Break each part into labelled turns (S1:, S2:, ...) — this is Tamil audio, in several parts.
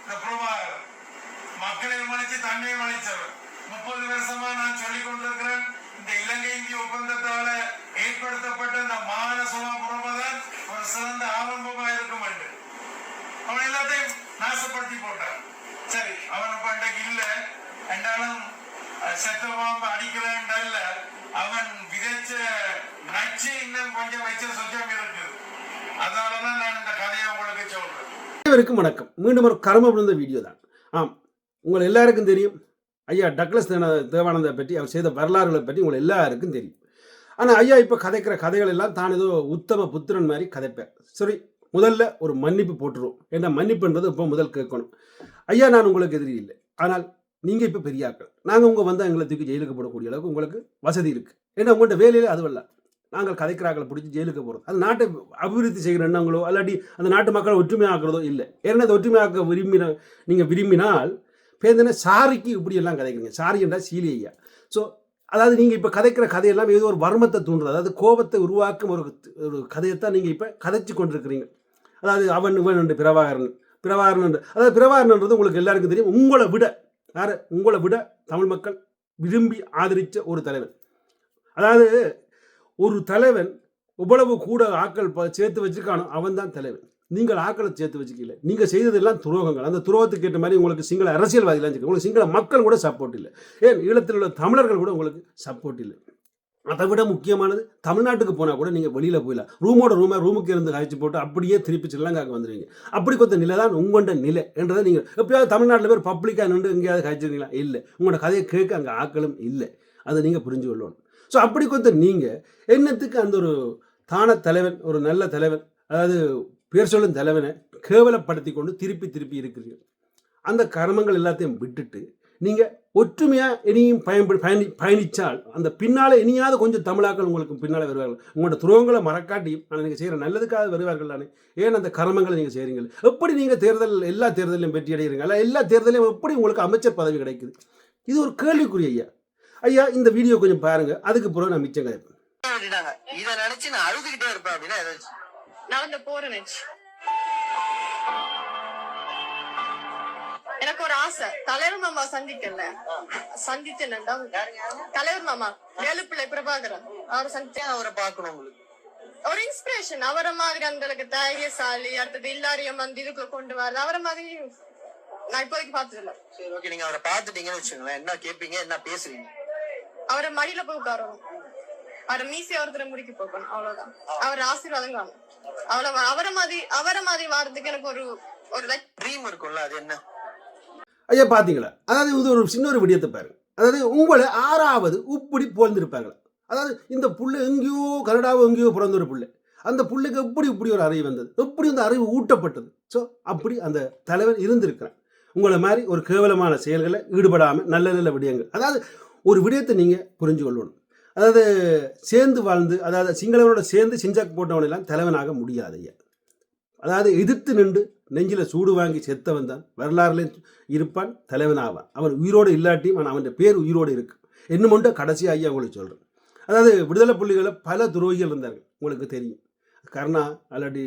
S1: இந்த பிரபாகர் மக்களை மன்னிச்சு தன்னை அளித்தவர் முப்பது வருஷமா நான் சொல்லிக் கொண்டிருக்கிறேன் இந்த இலங்கை இந்திய ஒப்பந்தத்தால ஏற்படுத்தப்பட்ட இந்த மானசமா புறமதான் ஒரு சிறந்த ஆரம்பமா இருக்கும் என்று. அவன் எல்லாத்தையும் நாசப்படுத்தி போட்டான். சரி அவன் இப்ப அன்றைக்கு இல்ல. என்றாலும் அஹ், செத்த பாம்பு அடிக்கிறேன் அல்ல அவன் விதைச்ச நச்சு இன்னும் கொஞ்சம் வச்ச சொச்சம் இருக்கு அதனாலதான் நான் இந்த கதையை உங்களுக்கு சொல்றேன்.
S2: அனைவருக்கும் வணக்கம். மீண்டும் ஒரு கர்ம விழுந்த வீடியோ தான். ஆம் உங்கள் எல்லாருக்கும் தெரியும். ஐயா டக்ளஸ் தேவ- பற்றி அவர் செய்த வரலாறுகளை பற்றி உங்கள் எல்லாருக்கும் தெரியும். ஆனால் ஐயா இப்போ கதைக்கிற கதைகள் எல்லாம் தான் ஏதோ உத்தம புத்திரன் மாதிரி கதைப்பேன். சரி முதல்ல ஒரு மன்னிப்பு போட்டுருவோம் ஏன்னா மன்னிப்புன்றது இப்போ முதல் கேட்கணும். ஐயா நான் உங்களுக்கு எதிரி இல்லை. ஆனால் நீங்கள் இப்போ பெரியாக்கள் நாங்கள் உங்கள் வந்தால் எங்களை தூக்கி ஜெயிலுக்கு போடக்கூடிய அளவுக்கு உங்களுக்கு வசதி இருக்குது ஏன்னா உங்கள்கிட்ட வேலையில் அதுவல்ல. நாங்கள் கதைக்கிறாக்களை பிடிச்சி ஜெயிலுக்கு போகிறோம் அது நாட்டை அபிவிருத்தி செய்கிற எண்ணங்களோ அல்லாட்டி அந்த நாட்டு மக்களை ஒற்றுமையாக்குறதோ இல்லை. ஏன்னா அதை ஒற்றுமையாக்க விரும்பின நீங்கள் விரும்பினால் பேருந்தன சாரிக்கு இப்படியெல்லாம் கதைக்கிறீங்க. சாரி என்றால் சீலி ஐயா. ஸோ அதாவது நீங்கள் இப்போ கதைக்கிற கதையெல்லாம் ஏதோ ஒரு வர்மத்தை தூண்டுறது அதாவது கோபத்தை உருவாக்கும் ஒரு ஒரு கதையைத்தான் நீங்கள் இப்போ கதைச்சு கொண்டிருக்கிறீங்க. அதாவது அவன் இவன் என்று பிரபாகரன் பிரபாகரன் என்று அதாவது பிரபாகரன்ன்றது உங்களுக்கு எல்லாருக்கும் தெரியும். உங்களை விட யார்? உங்களை விட தமிழ் மக்கள் விரும்பி ஆதரித்த ஒரு தலைவர். அதாவது ஒரு தலைவன் இவ்வளவு கூட ஆக்கள் ப- சேர்த்து வச்சுருக்கானோ அவன் தான் தலைவன். நீங்கள் ஆக்களை சேர்த்து வச்சுக்கல நீங்கள் செய்ததெல்லாம் துரோகங்கள். அந்த துரோகத்துக்கு ஏற்ற மாதிரி உங்களுக்கு சிங்கள அரசியல்வாதிகளாம் இருக்கு உங்களுக்கு சிங்கள மக்கள் கூட சப்போர்ட் இல்லை. ஏன்? ஈழத்தில் உள்ள தமிழர்கள் கூட உங்களுக்கு சப்போர்ட் இல்லை. அதை விட முக்கியமானது தமிழ்நாட்டுக்கு போனால் கூட நீங்கள் வெளியில் போயிடலாம். ரூமோட ரூமை ரூமுக்கு இருந்து கழிச்சு போட்டு அப்படியே திருப்பி ஸ்ரீலங்காக்கு வந்துடுவீங்க அப்படி கொத்த நிலை தான் உங்களோட நிலை என்றதை நீங்கள் எப்படியாவது தமிழ்நாட்டில் பேர் பப்ளிக்காக நின்று எங்கேயாவது கழிச்சிருக்கீங்களா? இல்லை. உங்களோட கதையை கேட்க அங்கே ஆக்களும் இல்லை. அதை நீங்கள் புரிஞ்சு கொள்ளணும் ஸோ அப்படி கொடுத்த நீங்கள் என்னத்துக்கு அந்த ஒரு தான தலைவன் ஒரு நல்ல தலைவன் அதாவது பேர் சொல்லும் தலைவனை கேவலப்படுத்தி கொண்டு திருப்பி திருப்பி இருக்கிறீர்கள்? அந்த கர்மங்கள் எல்லாத்தையும் விட்டுட்டு நீங்கள் ஒற்றுமையாக இனியும் பயன்படு பயணி பயணித்தால் அந்த பின்னால் இனியாவது கொஞ்சம் தமிழாக்கள் உங்களுக்கு பின்னால் வருவார்கள். உங்களோட துரோகங்களை மறக்காட்டியும் ஆனால் நீங்கள் செய்கிற நல்லதுக்காக வருவார்கள் தானே. ஏன் அந்த கர்மங்களை நீங்கள் செய்கிறீங்க எப்படி நீங்கள் தேர்தல் எல்லா தேர்தலையும் வெற்றி அடைகிறீங்க எல்லா தேர்தலையும் எப்படி உங்களுக்கு அமைச்சர் பதவி கிடைக்குது? இது ஒரு கேள்விக்குரிய ஐயா. ஐயா இந்த வீடியோ கொஞ்சம் பாருங்க. அதுக்கு பிறகு நான் மிச்சம்
S3: விட்டுட்டாங்க இத நினைச்சு நான் அழுதுகிட்டே இருப்பேன் அப்படின்னா ஏதாச்சும்
S4: நடந்து போறேன் எனக்கு ஒரு ஆசை. தலைவர் மாமா சந்திக்கல. சந்தித்தேன்டா தலைவர் மாமா வேலுப்பிள்ளை பிரபாகரன். அவரை சந்திச்சேன்
S3: அவரை பார்க்கணும் உங்களுக்கு?
S4: ஒரு இன்ஸ்பிரேஷன் அவரை மாதிரி அந்த அளவுக்கு தைரியசாலி அடுத்தது எல்லாரையும் வந்து இதுக்குள்ள கொண்டு வரது அவரை மாதிரி நான் இப்போதைக்கு பார்த்தது இல்ல
S3: சரி ஓகே நீங்க அவரை பார்த்துட்டீங்கன்னு வச்சுக்கோங்களேன். என்ன கேட்பீங்க என்ன பேசுவீங்க
S4: அவரை மடியில போய் உட்காரணும் அவரை மீசி ஒருத்தர் முடிக்க போகணும் அவ்வளவுதான். அவர் ஆசீர்வாதம் காணும். அவ்வளவு அவரை மாதிரி அவரை மாதிரி வாரத்துக்கு எனக்கு ஒரு ஒரு
S3: ட்ரீம் இருக்கும்ல அது என்ன?
S2: ஐயா பார்த்தீங்களா அதாவது இது ஒரு சின்ன ஒரு விடியத்தை பாருங்க. அதாவது உங்களை ஆறாவது இப்படி போழ்ந்திருப்பாங்களா அதாவது இந்த புள்ள எங்கேயோ கனடாவோ எங்கேயோ பிறந்த ஒரு புள்ள. அந்த புள்ளைக்கு எப்படி இப்படி ஒரு அறிவு வந்தது? எப்படி அந்த அறிவு ஊட்டப்பட்டது? ஸோ அப்படி அந்த தலைவன் இருந்திருக்கிறான் உங்களை மாதிரி ஒரு கேவலமான செயல்களை ஈடுபடாமல் நல்ல நல்ல விடயங்கள். அதாவது ஒரு விடயத்தை நீங்கள் புரிஞ்சு கொள்ளணும் அதாவது சேர்ந்து வாழ்ந்து அதாவது சிங்களவனோட சேர்ந்து சிஞ்சாக்கு போட்டவனெல்லாம் தலைவனாக முடியாது ஐயா. அதாவது எதிர்த்து நின்று நெஞ்சில் சூடு வாங்கி செத்தவன் தான் வரலாறுலையும் இருப்பான் தலைவனாவான். அவன் உயிரோடு இல்லாட்டியும் ஆனால் அவன் பேர் உயிரோடு இருக்கு. இன்னும் மட்டும் கடைசி ஐயா உங்களுக்கு சொல்கிறேன் அதாவது விடுதலை புள்ளிகளில் பல துரோகிகள் இருந்தார்கள் உங்களுக்கு தெரியும். கருணா அல்லாட்டி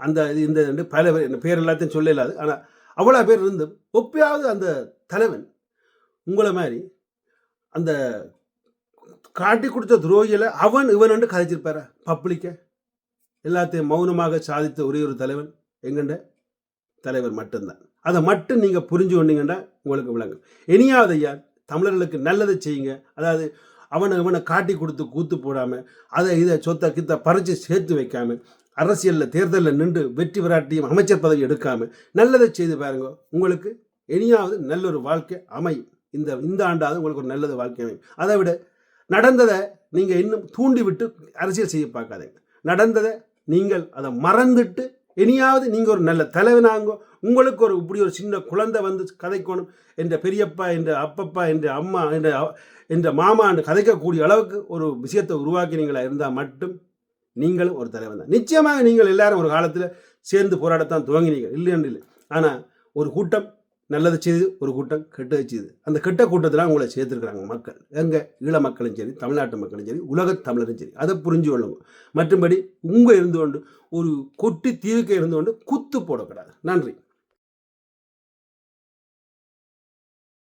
S2: அந்த இது இந்த ரெண்டு பல பேர் பேர் எல்லாத்தையும் சொல்ல இல்லாது ஆனால் அவ்வளோ பேர் இருந்தும் ஒப்பையாவது அந்த தலைவன் உங்களை மாதிரி அந்த காட்டி கொடுத்த துரோகியில் அவன் இவன் என்று கதைச்சிருப்பார? பப்ளிக்க எல்லாத்தையும் மௌனமாக சாதித்த ஒரே ஒரு தலைவன் எங்கண்ட? தலைவர் மட்டும்தான். அதை மட்டும் நீங்கள் புரிஞ்சு கொண்டீங்கன்னா உங்களுக்கு விளங்கும். இனியாவது ஐயா தமிழர்களுக்கு நல்லதை செய்யுங்க. அதாவது அவனை இவனை காட்டி கொடுத்து கூத்து போடாமல் அதை இதை சொத்தை கித்த பறித்து சேர்த்து வைக்காமல் அரசியலில் தேர்தலில் நின்று வெற்றி விராட்டியும் அமைச்சர் பதவி எடுக்காமல் நல்லதை செய்து பாருங்க. உங்களுக்கு இனியாவது நல்ல ஒரு வாழ்க்கை அமையும். இந்த இந்த ஆண்டாவது உங்களுக்கு ஒரு நல்லது வாழ்க்கை அமையும். அதை விட நடந்ததை நீங்கள் இன்னும் தூண்டி விட்டு அரசியல் செய்ய பார்க்காதீங்க. நடந்ததை நீங்கள் அதை மறந்துட்டு இனியாவது நீங்கள் ஒரு நல்ல தலைவனாங்க உங்களுக்கு ஒரு இப்படி ஒரு சின்ன குழந்தை வந்து கதைக்கணும் என்ற பெரியப்பா என்ற அப்பப்பா என்ற அம்மா என்ற என்ற மாமா என்று கதைக்கக்கூடிய அளவுக்கு ஒரு விஷயத்தை உருவாக்கினீங்களா இருந்தால் மட்டும் நீங்களும் ஒரு தலைவன் தான். நிச்சயமாக நீங்கள் எல்லாரும் ஒரு காலத்தில் சேர்ந்து போராடத்தான் துவங்கினீங்க இல்லைன்னு இல்லை ஆனால் ஒரு கூட்டம் நல்லது செய்து ஒரு கூட்டம் கெட்டது செய்து. அந்த கெட்ட கூட்டத்தில் அவங்கள சேர்த்துருக்குறாங்க மக்கள். எங்கே? ஈழ மக்களும் சரி தமிழ்நாட்டு மக்களும் சரி உலகத் தமிழரும் சரி. அதை புரிஞ்சு கொள்ளுங்க. மற்றும்படி உங்கள் இருந்து கொண்டு ஒரு கொட்டி தீவுக்கு இருந்து கொண்டு குத்து போடக்கூடாது. நன்றி.